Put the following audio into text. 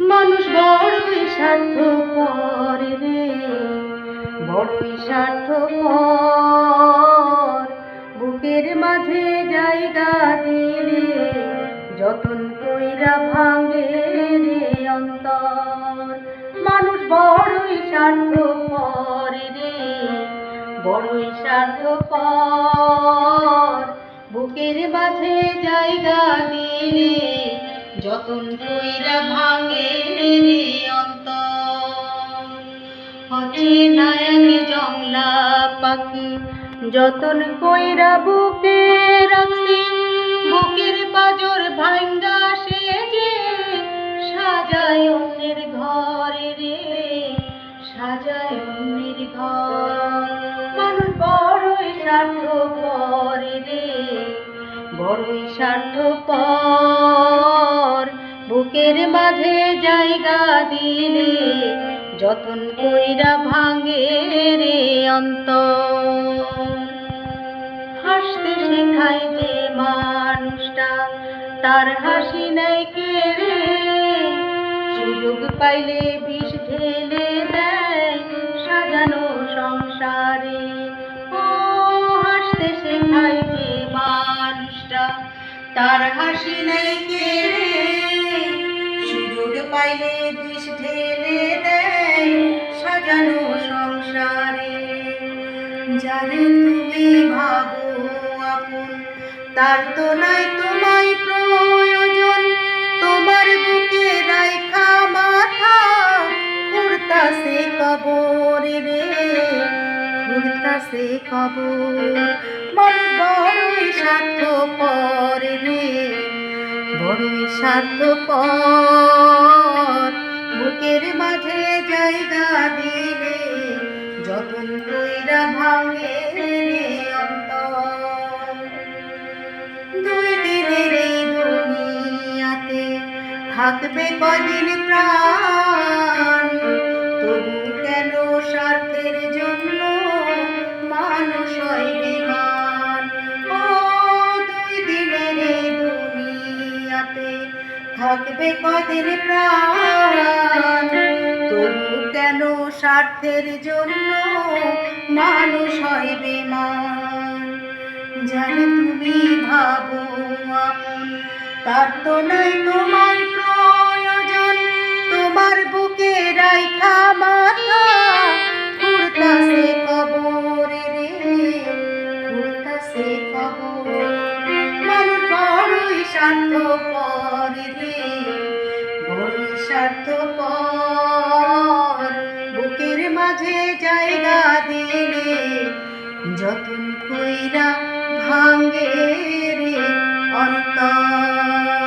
মানুষ বড়ই স্বার্থপর রে। বড়ই স্বার্থপর। বুকের মাঝে জায়গা দিলে যতন কইরা ভাঙে রে অন্তর। মানুষ বড়ই স্বার্থপর রে, বড়ই স্বার্থপর। বুকের মাঝে জায়গা যতন কইরা ভাঙে রে অন্তর। অচেনা এক জংলা পাখি, যতন কইরা বুকে রাখছি, বুকের পাজর ভাঙ্গা সে যে সাজায় অন্যের ঘরে রে, সাজায় অন্যের ঘর। মানুষ বড়ই স্বার্থপর রে, বড়ই স্বার্থপর। বুকের মাঝে জায়গা দিলে যতন কইরা ভাঙে রে অন্তর। হাসতে শেখায় যে মানুষটা, তার হাসি নাই কেড়ে সুযোগ পাইলে বিষ ঢেলে দেয় সাজানো সংসারে। ও, হাসতে শেখায় যে মানুষটা, তার হাসি নাই কেড়ে পাইলে বিষ ঢেলে দেয় সাজানো সংসারে। যারে তুমি ভাবো আপন, তার তো নাই তোমায় প্রয়োজন। তোমার বুকে রাইখা মাথা ঘুরতাছে কবর রে ঘুরতাছে কবর। মন বড়ই স্বার্থপর রে, বড়ই স্বার্থপর। বুকের মাঝে জায়গা দিলে যতন কইরা ভাঙে দুনিয়াতে থাকবে কদিন প্রাণ তবু কেন স্বার্থের থাকবে কদিন প্রাণ? তবু কেন স্বার্থের জন্য মানুষ হয় বেমান? জানে তুমি ভাবো আপন, তার তো নাই তোমার প্রয়োজন। তোমার বুকে রাইখা মাথা ঘুরতাছে কবরে রে ঘুরতাছে কবর। মানুষ বড়ই স্বার্থপর। বড়ই স্বার্থপর বুকের মাঝে জায়গা দিলে যতন কইরা ভাঙে রে অন্তর।